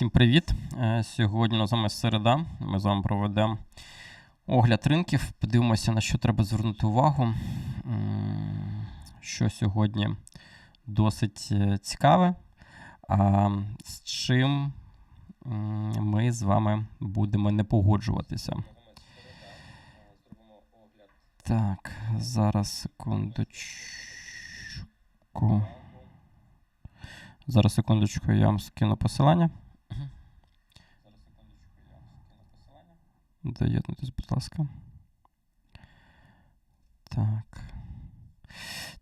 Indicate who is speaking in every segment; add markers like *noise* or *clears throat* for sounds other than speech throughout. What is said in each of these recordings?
Speaker 1: Всім привіт! Е, Сьогодні на вами середа. Ми з вами проведемо огляд ринків. Подивимося, на що треба звернути увагу. Що сьогодні досить е, цікаве. З чим ми з вами будемо не погоджуватися. Так, зараз секундочку. Зараз секундочку, я вам скину посилання. Доєднуйтесь, будь ласка. Так.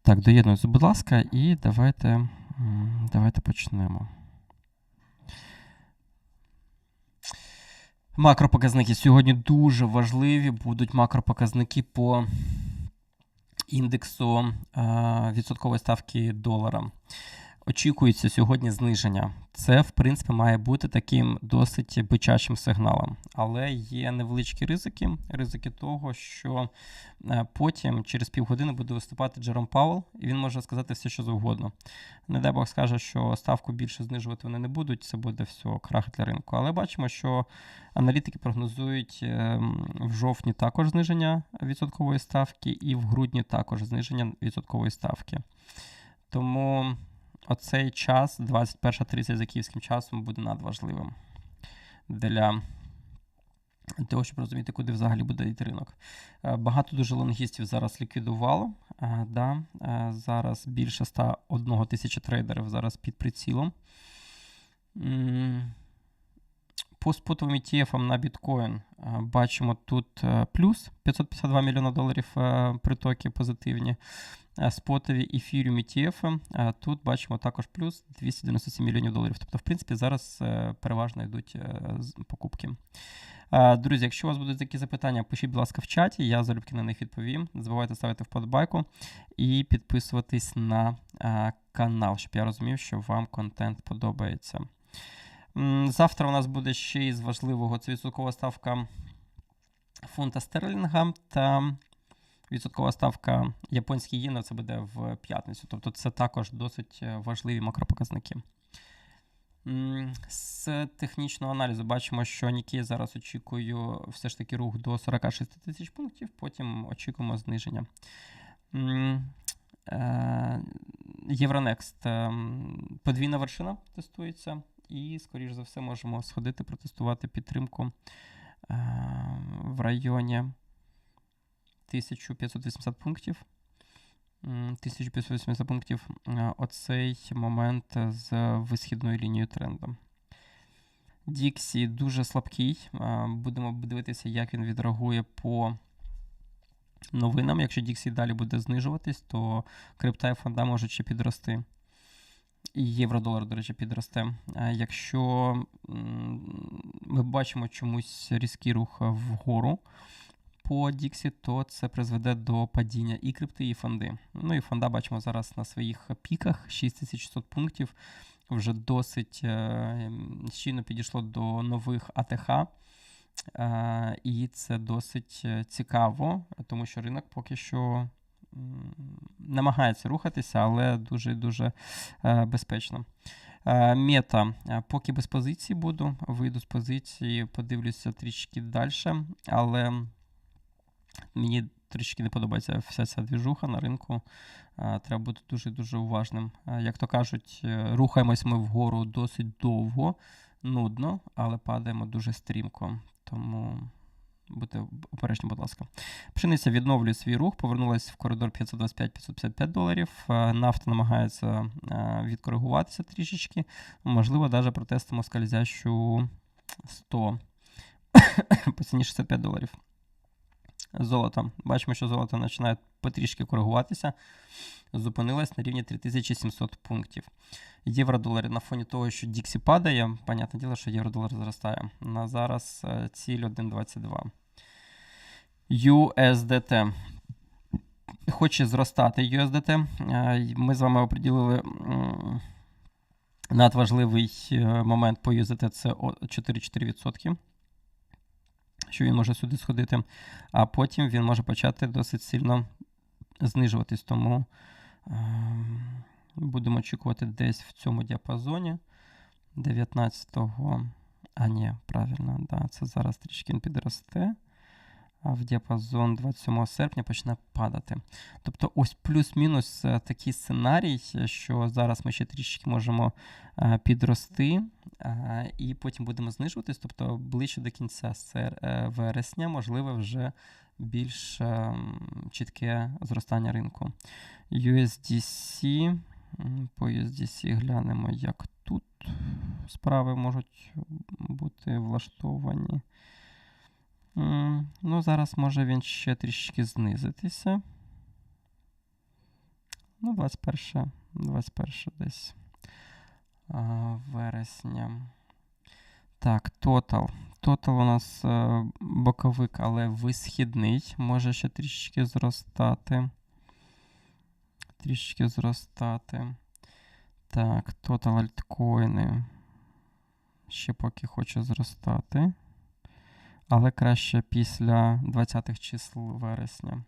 Speaker 1: Так, доєднуйтесь, будь ласка, і давайте, давайте почнемо. Макропоказники сьогодні дуже важливі. Будуть макропоказники по індексу відсоткової ставки долара. Очікується сьогодні зниження. Це, в принципі, має бути таким досить бичачим сигналом. Але є невеличкі ризики. Ризики того, що е, потім, через півгодини, буде виступати Джером Пауел, і він може сказати все, що завгодно. Не дай Бог скаже, що ставку більше знижувати вони не будуть, це буде все крах для ринку. Але бачимо, що аналітики прогнозують е, в жовтні також зниження відсоткової ставки, і в грудні також зниження відсоткової ставки. Тому оцей час, 21.30 за київським часом, буде надважливим для того, щоб розуміти, куди взагалі буде йти ринок. Е, Багато дуже лонгістів зараз ліквідувало. Е, Да, е, зараз більше 101 тисячі трейдерів зараз під прицілом. По спотовим ETF на біткоін е, бачимо тут е, плюс 552 мільйона доларів е, притоки позитивні. Спотові Ethereum ETF. Тут бачимо також плюс 297 мільйонів доларів. Тобто, в принципі, зараз переважно йдуть покупки. Друзі, якщо у вас будуть такі запитання, пишіть, будь ласка, в чаті, я залюбки на них відповім. Не забувайте ставити вподобайку і підписуватись на канал, щоб я розумів, що вам контент подобається. Завтра у нас буде ще із важливого це відсоткова ставка фунта стерлінга та відсоткова ставка японської єни, це буде в п'ятницю. Тобто це також досить е, важливі макропоказники. З технічного аналізу бачимо, що Нікей зараз очікую все ж таки рух до 46 тисяч пунктів, потім очікуємо зниження. Євронекст ем, подвійна вершина тестується, і, скоріш за все, можемо сходити протестувати підтримку е, в районі 1580 пунктів. 1580 пунктів е, оцей момент з висхідною лінією тренду. Діксі дуже слабкий. е, Будемо дивитися, як він відреагує по новинам. Якщо Діксі далі буде знижуватись, то крипта і фонда можуть ще підрости. І євро-долар, до речі, підросте. Якщо ми бачимо чомусь різкий рух вгору по Діксі, то це призведе до падіння і крипти, і фонди. Ну і фонда бачимо зараз на своїх піках 6600 пунктів. Вже досить е, щільно підійшло до нових АТХ. Е, І це досить е, цікаво, тому що ринок поки що намагається рухатися, але дуже-дуже е, безпечно. Е, Мета, Е, поки без позиції буду, вийду з позиції, подивлюся трішки далі, але мені трішки не подобається вся ця двіжуха на ринку. Треба бути дуже-дуже уважним. Як то кажуть, рухаємось ми вгору досить довго, нудно, але падаємо дуже стрімко. Тому будьте обережні, будь ласка. Пшениця відновлює свій рух, повернулася в коридор 525-555 доларів. Е, Нафта намагається е, відкоригуватися трішечки. Можливо, навіть протестимо скользящу 100 по ціні 65 доларів. Золото. Бачимо, що золото починає потрішки коригуватися. Зупинилась на рівні 3700 пунктів. Євро-долар на фоні того, що Діксі падає, понятне діло, що євро-долар зростає. На зараз е, ціль 1,22. USDT. Хоче зростати USDT. Е, Ми з вами оприділили надважливий е, момент по USDT це о- 4,4%. Що він може сюди сходити, а потім він може почати досить сильно знижуватись. Тому будемо очікувати десь в цьому діапазоні. 19-го. А, ні, правильно, да, це зараз трішки підросте. А в діапазон 27 серпня почне падати. Тобто, ось плюс-мінус е, такий сценарій, що зараз ми ще трішки можемо е, підрости, і потім будемо знижуватись. Тобто, ближче до кінця е, вересня, можливо, вже більш е, чітке зростання ринку. USDC. По USDC глянемо, як тут справи можуть бути влаштовані. Ну, зараз може він ще трішки знизитися. Ну, 21, 21 десь вересня. Так, Total. Total у нас е, боковик, але висхідний. Може ще трішки зростати. Трішки зростати. Так, Total альткоїни. Ще поки хоче зростати. Але краще після 20-х чисел вересня.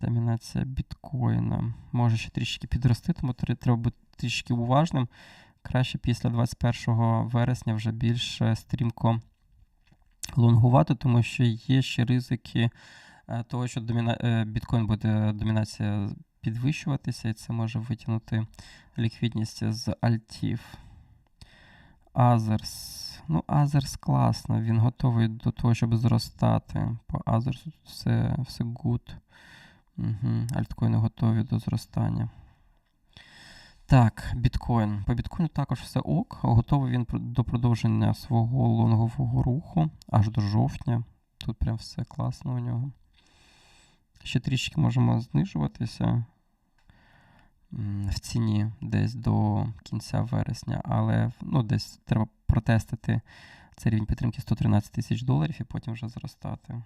Speaker 1: Домінація біткоїна. Може ще трішки підрости, тому треба бути трішки уважним. Краще після 21 вересня вже більш е, стрімко лонгувати, тому що є ще ризики е, того, що доміна... е, біткоін буде домінація підвищуватися, і це може витягнути ліквідність з альтів. Азерс. Ну, Азерс класно, він готовий до того, щоб зростати. По Азерсу все, все good. Угу. Альткоїни готові до зростання. Так, біткоін. По біткоїну також все ок. Готовий він до продовження свого лонгового руху аж до жовтня. Тут прям все класно у нього. Ще трішки можемо знижуватися в ціні десь до кінця вересня, але ну, десь треба протестити цей рівень підтримки 113 тисяч доларів і потім вже зростати.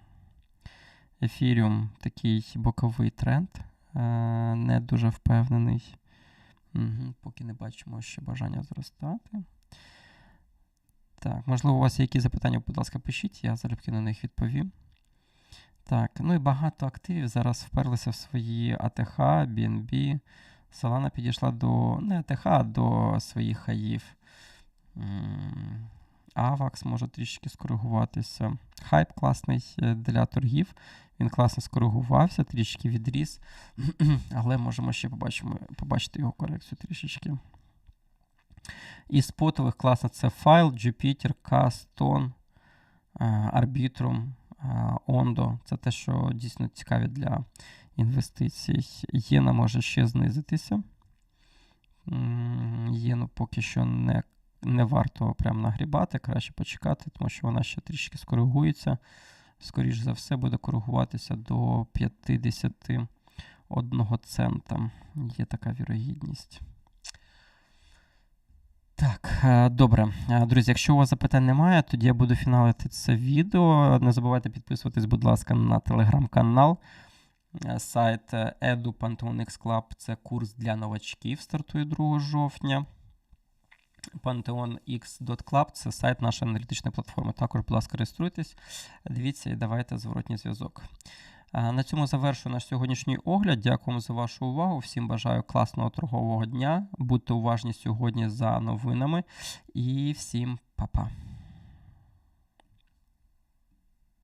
Speaker 1: Ефіріум такий боковий тренд, е, не дуже впевнений. Угу, поки не бачимо ще бажання зростати. Так, можливо, у вас є якісь запитання, будь ласка, пишіть, я залюбки на них відповім. Так, ну і багато активів зараз вперлися в свої АТХ, BNB. Солана підійшла до не АТХ, а до своїх хаїв. AVAX може трішки скоригуватися. Хайп класний е, для торгів. Він класно скоригувався, трішки відріс. *clears throat* Але можемо ще побачимо, побачити його корекцію трішечки. Із спотових класно це файл, Jupyter, Caston, е, Arbitrum, е, Ondo. Це те, що дійсно цікаві для інвестицій. Єна може ще знизитися. Єну поки що не, не варто прям нагрібати, краще почекати, тому що вона ще трішки скоригується. Скоріш за все, буде коригуватися до 51 цента. Є така вірогідність. Так, е, добре. Е, Друзі, якщо у вас запитань немає, тоді я буду фіналити це відео. Не забувайте підписуватись, будь ласка, на телеграм-канал. Е, Сайт Edu Pantheon Club – це курс для новачків, стартує 2 жовтня. PantheonX.club – це сайт нашої аналітичної платформи. Також, будь ласка, реєструйтесь, дивіться і давайте зворотній зв'язок. На цьому завершую наш сьогоднішній огляд. Дякуємо за вашу увагу. Всім бажаю класного торгового дня. Будьте уважні сьогодні за новинами. І всім па-па.